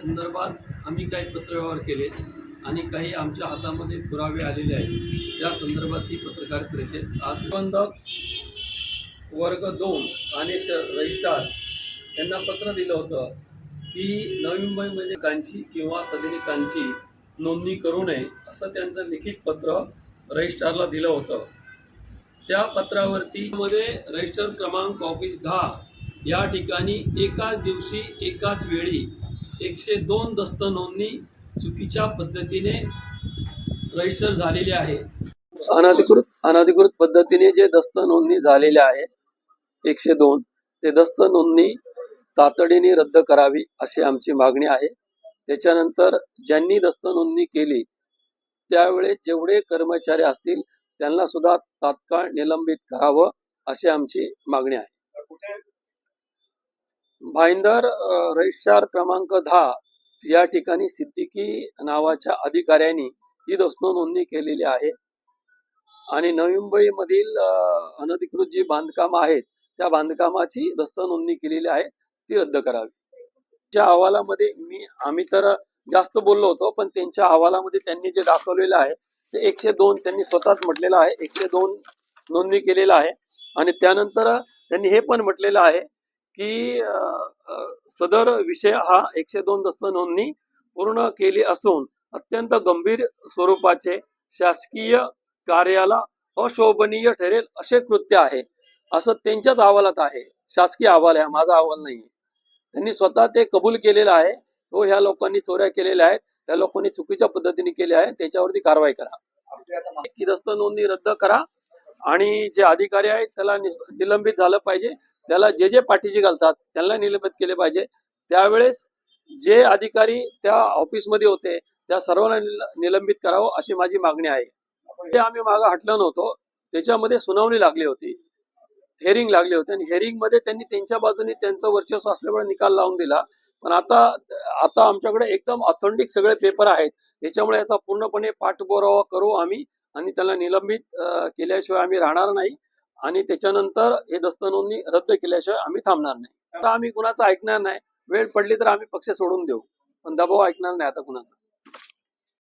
संदर्भात आम्ही काही पत्रव्यवहार केले आणि काही आमच्या हातामध्ये पुरावे आलेले आहेत. त्या संदर्भात ही पत्रकार परिषद आज निबंधक वर्ग दोन आणि श रजिस्ट्रार यांना पत्र दिलं होतं की नवी मुंबईमध्ये कांची किंवा सदनिकांची नोंदणी करू नये असं त्यांचं लिखित पत्र रजिस्ट्रारला दिलं होतं. त्या पत्रावरती मध्ये रजिस्टर क्रमांक ऑफिस दहा या ठिकाणी एकाच दिवशी एकाच वेळी एकशे दोन दस्त नोंदणी चुकीच्या पद्धतीने रजिस्टर झालेली आहे. अनधिकृत अनधिकृत पद्धतीने जे दस्त नोंदणी झालेले आहे एकशे दोन ते दस्त नोंदणी तातडीने रद्द करावी अशी आमची मागणी आहे. त्याच्यानंतर ज्यांनी दस्त नोंदणी केली त्यावेळेस जेवढे कर्मचारी असतील त्यांना सुद्धा तात्काळ निलंबित करावं अशी आमची मागणी आहे. भाईंदर रजिस्ट्रार क्रमांक दहा या ठिकाणी सिद्दीकी नावाच्या अधिकाऱ्यांनी ही दस्त नोंदणी केलेली आहे. आणि नवी मुंबईमधील अनधिकृत जी बांधकाम आहेत त्या बांधकामाची दस्त नोंदणी केलेली आहे ती रद्द करावी. त्या अहवालामध्ये मी आम्ही तर जास्त बोललो होतो पण त्यांच्या अहवालामध्ये त्यांनी जे दाखवलेलं आहे ते एकशे दोन त्यांनी स्वतःच म्हटलेलं आहे एकशे दोन नोंदणी केलेलं आहे. आणि त्यानंतर त्यांनी हे पण म्हटलेलं आहे की सदर विषय हा एकशे दोन दस्त नोंदणी पूर्ण केली असून अत्यंत गंभीर स्वरूपाचे शासकीय कार्याला अशोभनीय ठरेल असे कृत्य आहे. असं त्यांच्याच अहवालात आहे. शासकीय अहवाल आहे. माझा अहवाल नाही त्यांनी स्वतः ते कबूल केलेलं आहे. हो ह्या लोकांनी चोऱ्या केलेल्या आहेत. त्या लोकांनी चुकीच्या पद्धतीने केल्या आहे त्याच्यावरती कारवाई करा. की दस्त नोंदणी रद्द करा आणि जे अधिकारी आहेत त्याला निलंबित झालं पाहिजे. त्याला जे जे पाठीशी घालतात त्यांना निलंबित केले पाहिजे. त्यावेळेस जे अधिकारी त्या ऑफिसमध्ये होते त्या सर्वांना निलंबित करावं अशी माझी मागणी आहे. ते आम्ही मागं हटलो नव्हतो त्याच्यामध्ये सुनावणी लागली होती. हेअरिंग लागली होती आणि हेरिंगमध्ये त्यांनी त्यांच्या बाजूने त्यांचं वर्चस्व असल्यामुळे निकाल लावून दिला. पण आता आता आमच्याकडे एकदम ऑथेंटिक सगळे पेपर आहेत. त्याच्यामुळे याचा पूर्णपणे पाठपुरावा करू आम्ही आणि त्याला निलंबित केल्याशिवाय आम्ही राहणार नाही. आणि त्याच्यानंतर हे दस्त नोंदणी रद्द केल्याशिवाय आम्ही थांबणार नाही. आता आम्ही कुणाचं ऐकणार नाही. वेळ पडली तर आम्ही पक्ष सोडून देऊ. पण दबाव ऐकणार नाही आता कुणाचा.